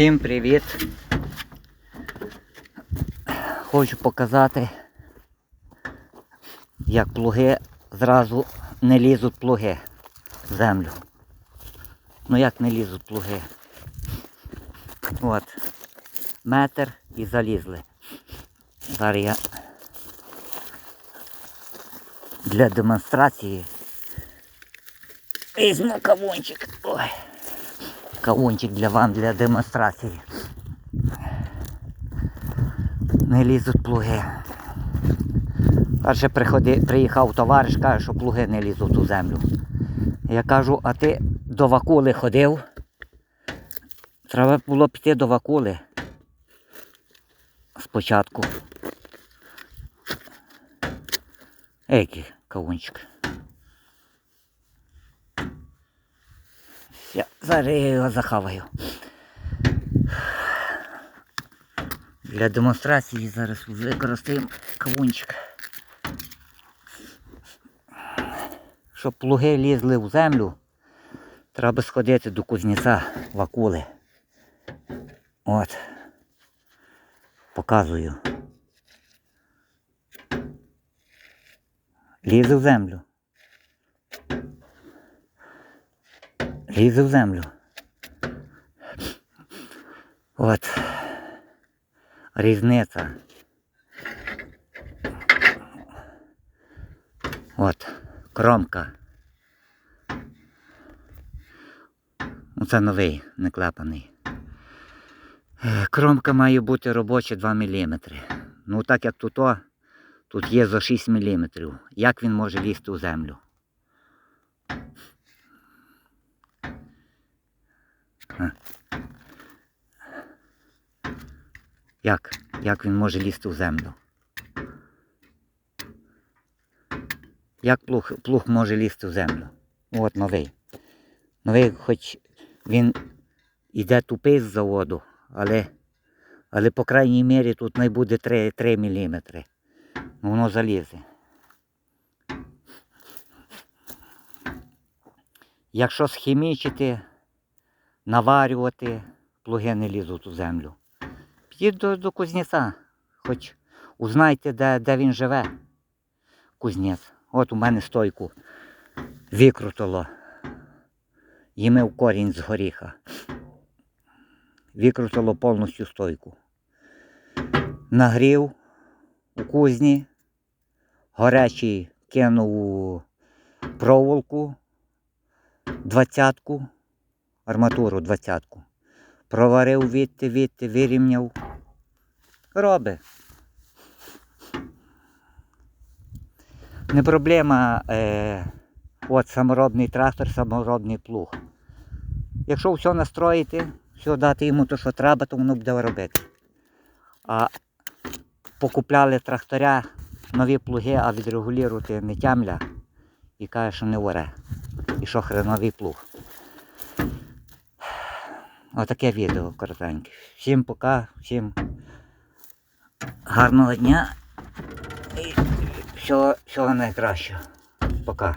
Всім привіт! Хочу показати, як плуги зразу не лізуть плуги в землю. Ну як не лізуть плуги? От. Метр і залізли. Зараз я для демонстрації візьму кавунчик. Ой. Кавунчик для вам для демонстрації. Не лізуть плуги. Перше приходи, приїхав товариш, каже, що плуги не лізуть у землю. Я кажу, а ти до вакули ходив? Треба було піти до вакули. Спочатку. Який кавунчик. Я зараз я його захаваю. Для демонстрації зараз використаємо кавунчик. Щоб плуги лізли в землю, треба сходити до кузнеця в акули. От. Показую. Лізе в землю. Лізе в землю. От. Різниця. От. Кромка. Оце новий, не клепаний. Е, Кромка має бути робоча 2 мм. Ну так як тут, тут є за 6 мм. Як він може лізти у землю? Як? Як він може лізти в землю? Як плуг, плуг може лізти в землю? От новий. Новий, хоч він іде тупий з заводу, але, але по крайній мірі тут не буде 3, 3 мм. Воно залізе. Якщо схімічити, наварювати, плуги не лізуть у землю. Підіть до, до кузнеця, хоч узнайте, де, де він живе. Кузнець. От у мене стойку викрутило. Їмив корінь з горіха. Викрутило повністю стойку. Нагрів у кузні, горячий кинув проволоку двадцятку, арматуру двадцятку. Проварив відти, відти, вирівняв. Роби. Не проблема. Е, от саморобний трактор, саморобний плуг. Якщо все настроїти, все дати йому те, що треба, то воно буде робити. А покупляли тракторя, нові плуги, а відрегулювати не тямля і каже, що не оре. І що хреновий плуг. Отаке відео коротеньке. Всім пока, всім гарного дня і всього, всього найкращого. Пока.